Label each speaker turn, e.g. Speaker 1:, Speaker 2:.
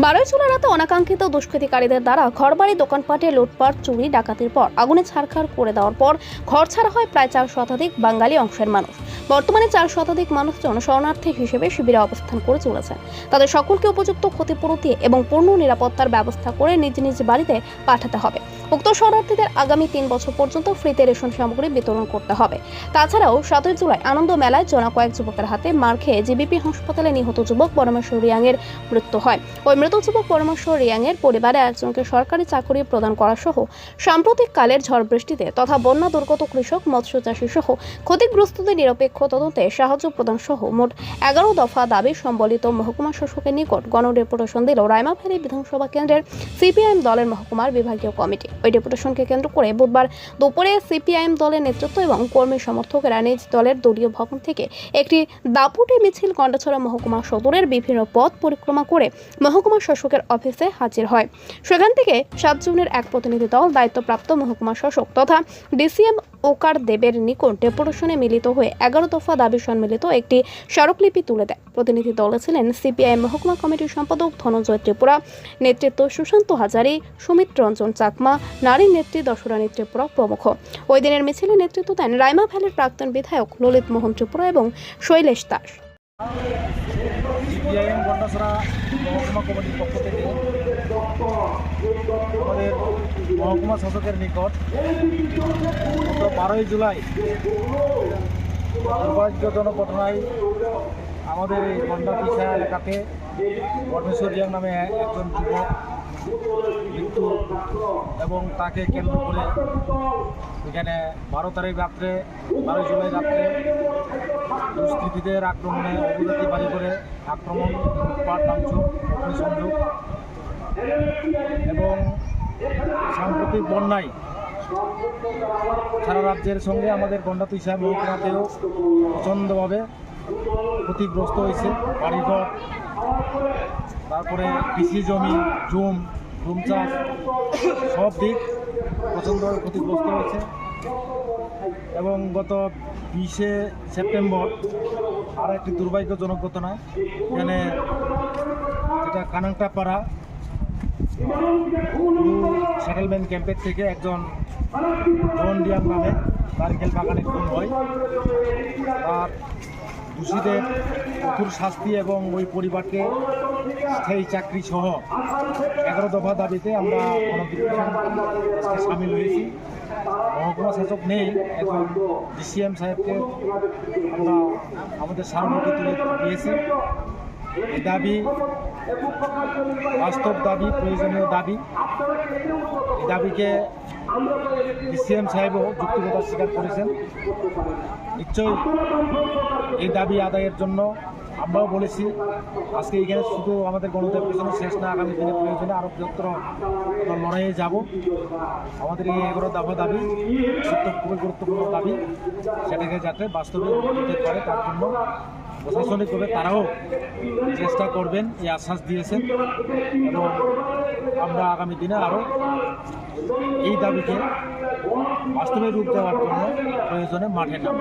Speaker 1: বারোই জুলাই রাতে অনাকাঙ্ক্ষিত দুষ্কৃতিকারীদের দ্বারা ঘরবাড়ি, দোকানপাটে লুটপাট, চুরি, ডাকাতির পর আগুনে ছাড়খাড় করে দেওয়ার পর ঘর ছাড়া হয় প্রায় চার শতাধিক বাঙালি অংশের মানুষ। বর্তমানে চার শতাধিক মানুষজন শরণার্থী হিসেবে শিবিরে অবস্থান করে চলেছেন। তাদের সকলকে উপযুক্ত ক্ষতিপূরণ এবং পূর্ণ নিরাপত্তার ব্যবস্থা করে নিজ নিজ বাড়িতে পাঠাতে হবে। উক্ত শরণার্থীদের আগামী তিন বছর পর্যন্ত ফ্রিতে রেশন সামগ্রী বিতরণ করতে হবে। তাছাড়াও সাতই জুলাই আনন্দ মেলায় জনা কয়েক যুবকের হাতে মার খেয়ে জিবিপি হাসপাতালে নিহত যুবক পরমেশ্বর রিয়াংয়ের মৃত্যু হয়। ওই মৃত যুবক পরমেশ্বর রিয়াংয়ের পরিবারে একজনকে সরকারি চাকরি প্রদান করা সহ সাম্প্রতিক কালের ঝড় বৃষ্টিতে তথা বন্যা দুর্গত কৃষক মৎস্য চাষী সহ ক্ষতিগ্রস্তদের নিরপেক্ষ তদন্তে সাহায্য প্রদান সহ মোট এগারো দফা দাবি সম্বলিত মহকুমা শাসকের নিকট গণ গণডেপুটেশন দিল রায়মাফেরি বিধানসভা কেন্দ্রের সিপিআইএম দলের মহকুমার বিভাগীয় কমিটি। ওই ডেপুটেশনকে কেন্দ্র করে বুধবার দুপুরে সিপিআইএম দলের নেতৃত্ব এবং কর্মী সমর্থকেরা নিজ দলের দলীয় ভবন থেকে একটি দাপুটে মিছিল কণ্ডাছড়া মহকুমা সদরের বিভিন্ন পথ পরিক্রমা করে মহকুমা শাসকের অফিসে হাজির হয়। সেখান থেকে সাত জুনের এক প্রতিনিধি দল দায়িত্বপ্রাপ্ত মহকুমা শাসক তথা ডিসিএম ওকার দেবের নিকট ডেপুটেশনে মিলিত হয়ে এগারো দফা দাবি সম্মিলিত একটি স্মারকলিপি তুলে দেয়। প্রতিনিধি দলে ছিলেন সিপিআই মহকুমা কমিটির সম্পাদক ধনঞ্জয় ত্রিপুরা, নেতৃত্ব সুশান্ত হাজারি, সুমিত রঞ্জন চাকমা, নারী নেত্রী দশরানী ত্রিপুরা প্রমুখ। ওই দিনের মিছিলে নেতৃত্ব দেন রাইমা ভ্যালির প্রাক্তন বিধায়ক ললিত মোহন ত্রিপুরা এবং শৈলেশ দাস।
Speaker 2: সিপিআইএম গন্ডাছড়া মহকুমা কমিটির পক্ষ থেকে আমাদের মহকুমা শাসকের নিকট বারোই জুলাই। দুর্ভাগ্যজনক ঘটনায় আমাদের এই গন্ডা পিছা এলাকাতে পরমেশ্বর রিয়াং নামে একজন যুবক মৃত্যু এবং তাকে কেন্দ্র করে এখানে বারো তারিখ রাত্রে, বারোই জুলাই রাত্রে দুষ্কৃতীদের আক্রমণে অবগতি বাড়ি করে আক্রমণ লুটপাট ভাঙচুর অগ্নিসংযোগ এবং সাম্প্রতিক বন্যায় সারা রাজ্যের সঙ্গে আমাদের গন্ডাতুই সাহেব মহকুমাতেও প্রচণ্ডভাবে ক্ষতিগ্রস্ত হয়েছে। বাড়িঘর, তারপরে কৃষি জমি, জুম জুম চাষ, সব দিক প্রচণ্ডভাবে ক্ষতিগ্রস্ত হয়েছে। এবং গত বিশে সেপ্টেম্বর আর একটি দুর্ভাগ্যজনক ঘটনা, এখানে যেটা কানাংটাপাড়া সেটেলমেন্ট ক্যাম্পের থেকে একজন জন ডিয়াম নামে নারকেল বাগানে খুন হয়। আর দোষীদের কঠোর শাস্তি এবং ওই পরিবারকে স্থায়ী চাকরি সহ এগারো দফা দাবিতে আমরা সামিল হয়েছি। মহকুমা শাসক নেই এখন ডিসিএম সাহেবকে আমরা আমাদের সারমুখী তুলে দিয়েছি। দাবি বাস্তব দাবি, প্রয়োজনীয় দাবি। দাবিকে ডিসিএম সাহেবও যুক্তিকতা স্বীকার করেছেন। নিশ্চয়ই এই দাবি আদায়ের জন্য আমরাও বলেছি, আজকে এখানে শুধু আমাদের গণতন্ত্রের পিছনে শেষ না, আগামী দিনে প্রয়োজনে আরও বৃহত্তর লড়াইয়ে যাব। আমাদের এই এগারো দফা দাবি গুরুত্ব খুবই গুরুত্বপূর্ণ দাবি। সেটাকে যাতে বাস্তবে হতে পারে, তার জন্য প্রশাসনিকভাবে তারাও চেষ্টা করবেন, এই আশ্বাস দিয়েছেন। এবং আমরা আগামী দিনে আরও এই দাবিকে বাস্তবে রূপ দেওয়ার জন্য প্রয়োজনে মাঠে নামব।